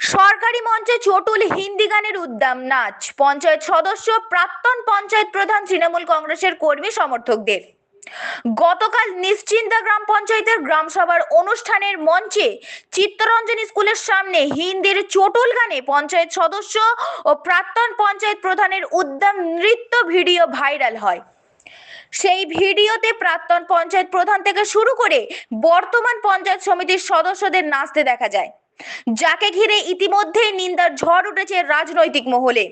সরকারি মঞ্চে চটুল হিন্দি গানের উদ্দাম নাচ। পঞ্চায়েত সদস্য, প্রাক্তন পঞ্চায়েত প্রধান তৃণমূল কংগ্রেসের কর্মী সমর্থকদের। গতকাল নিশ্চিন্তা গ্রাম পঞ্চায়েতের গ্রাম সভার অনুষ্ঠানের মঞ্চে চিত্তরঞ্জন স্কুলের সামনে হিন্দির চটুল গানে পঞ্চায়েত সদস্য ও প্রাক্তন পঞ্চায়েত প্রধানের উদ্দাম নৃত্য ভিডিও ভাইরাল হয়। সেই ভিডিওতে প্রাক্তন পঞ্চায়েত প্রধান থেকে শুরু করে বর্তমান পঞ্চায়েত সমিতির সদস্যদের নাচতে দেখা যায়। যাকে ঘিরে ইতিমধ্যেই নিন্দার ঝড় উঠেছে রাজনৈতিক মহলে।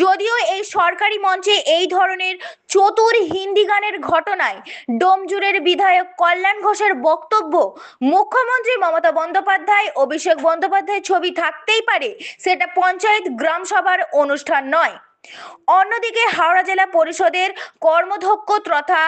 যদিও এই সরকারি মঞ্চে এই ধরনের চতুর হিন্দি গানের ঘটনায় ডোমজুরের বিধায়ক কল্যাণ ঘোষের বক্তব্য মুখ্যমন্ত্রী মমতা বন্দ্যোপাধ্যায়, অভিষেক বন্দ্যোপাধ্যায় ছবি থাকতেই পারে, সেটা পঞ্চায়েত গ্রাম সভার অনুষ্ঠান নয়। অন্যদিকে হাওড়া জেলা পরিষদের কর্মধ্যক্ষ তথা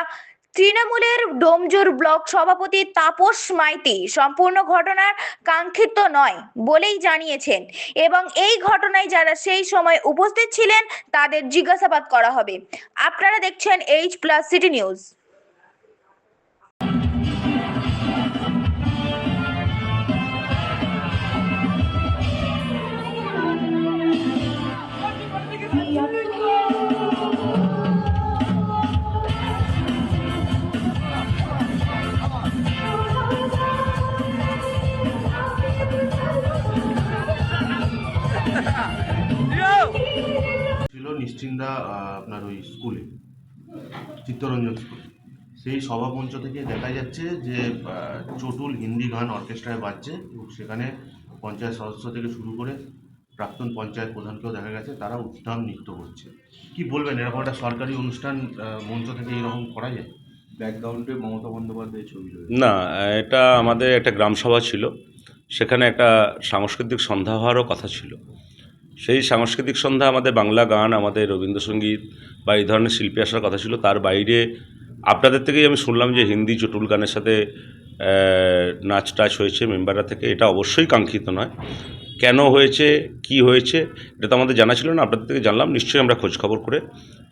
তৃণমূলের ডোমজুর ব্লক সভাপতি তাপস মাইতি সম্পূর্ণ ঘটনার কাঙ্ক্ষিত নয় বলেই জানিয়েছেন। এবং এই ঘটনায় যারা সেই সময় উপস্থিত ছিলেন, তাদের জিজ্ঞাসাবাদ করা হবে। আপনারা দেখছেন এইচ প্লাস সিটি নিউজ ছিল নিশ্চিন্দা আপনার ওই স্কুলে চিত্তরঞ্জন স্কুল। সেই সভামঞ্চ থেকে দেখা যাচ্ছে যে চটুল হিন্দি গান অর্কেস্ট্রায় বাজছে এবং সেখানে পঞ্চায়েত সদস্য থেকে শুরু করে প্রাক্তন পঞ্চায়েত প্রধানকেও দেখা গেছে তারা উত্তম নৃত্য করছে। কি বলবেন এরকম একটা সরকারি অনুষ্ঠান মঞ্চ থেকে এরকম করা যায়? ব্যাকগ্রাউন্ডে মমতা বন্দ্যোপাধ্যায়ের ছবি রয়েছে। না এটা আমাদের একটা গ্রাম সভা ছিল। সেখানে একটা সাংস্কৃতিক সন্ধ্যা হওয়ারও কথা ছিল। সেই সাংস্কৃতিক সন্ধ্যা আমাদের বাংলা গান, আমাদের রবীন্দ্রসঙ্গীত বা এই ধরনের শিল্পী আসার কথা ছিল। তার বাইরে আপনাদের থেকেই আমি শুনলাম যে হিন্দি চটুল গানের সাথে নাচ টাচ হয়েছে মেম্বাররা থেকে। এটা অবশ্যই কাঙ্ক্ষিত নয়। কেন হয়েছে? কি হয়েছে? এটা তো আমাদের জানা ছিল না। আপনাদের থেকে জানলাম। নিশ্চয়ই আমরা খোঁজ খবর করে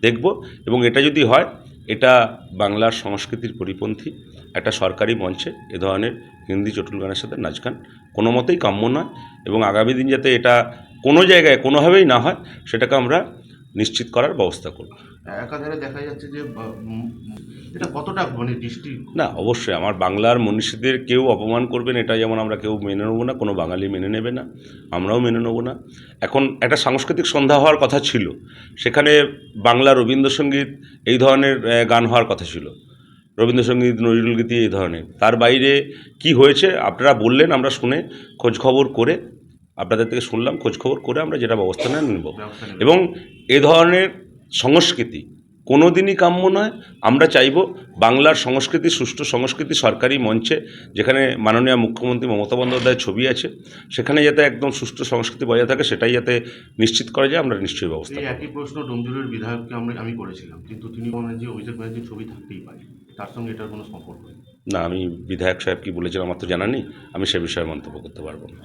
দেখব। এবং এটা যদি হয় এটা বাংলার সংস্কৃতির পরিপন্থী, একটা সরকারি মঞ্চে এ ধরনের হিন্দি চটুল গানের সাথে নাচ গান কোনো মতেই কাম্য নয় এবং আগামী দিন যাতে এটা কোনো জায়গায় কোনোভাবেই না হয়, সেটাকে আমরা নিশ্চিত করার ব্যবস্থা করব। একাধারে দেখা যাচ্ছে যে এটা কতটা মানে দৃষ্টি? না অবশ্যই আমার বাংলার মনীষীদের কেউ অপমান করবেন এটা যেমন আমরা কেউ মেনে নেব না কোনো বাঙালি মেনে নেবে না আমরাও মেনে নেব না। এখন একটা সাংস্কৃতিক সন্ধ্যা হওয়ার কথা ছিল সেখানে বাংলা রবীন্দ্রসঙ্গীত এই ধরনের গান হওয়ার কথা ছিল। রবীন্দ্রসঙ্গীত নজরুলগীতি এই ধরনের। তার বাইরে কি হয়েছে আপনারা বললেন আমরা শুনে খোঁজ খবর করে আপনাদের থেকে শুনলাম খোঁজখবর করে আমরা যেটা ব্যবস্থা নেব। এবং এ ধরনের সংস্কৃতি কোনো দিনই কাম্য নয়। আমরা চাইব বাংলার সংস্কৃতি সুষ্ঠু সংস্কৃতি সরকারি মঞ্চে যেখানে মাননীয় মুখ্যমন্ত্রী মমতা বন্দ্যোপাধ্যায়ের ছবি আছে সেখানে যাতে একদম সুষ্ঠু সংস্কৃতি বজায় থাকে সেটাই যাতে নিশ্চিত করা যায় আমরা নিশ্চয়ই ব্যবস্থা একই প্রশ্ন ডোমজুরের বিধায়ককে আমরা আমি করেছিলাম কিন্তু তিনি বলেন যে অভিষেক ব্যানার্জির ছবি থাকতেই পারে তার সঙ্গে এটার কোনো সম্পর্ক নেই। না আমি বিধায়ক সাহেব কি বলেছিলাম আমার তো জানা নেই আমি সে বিষয়ে মন্তব্য করতে পারব না।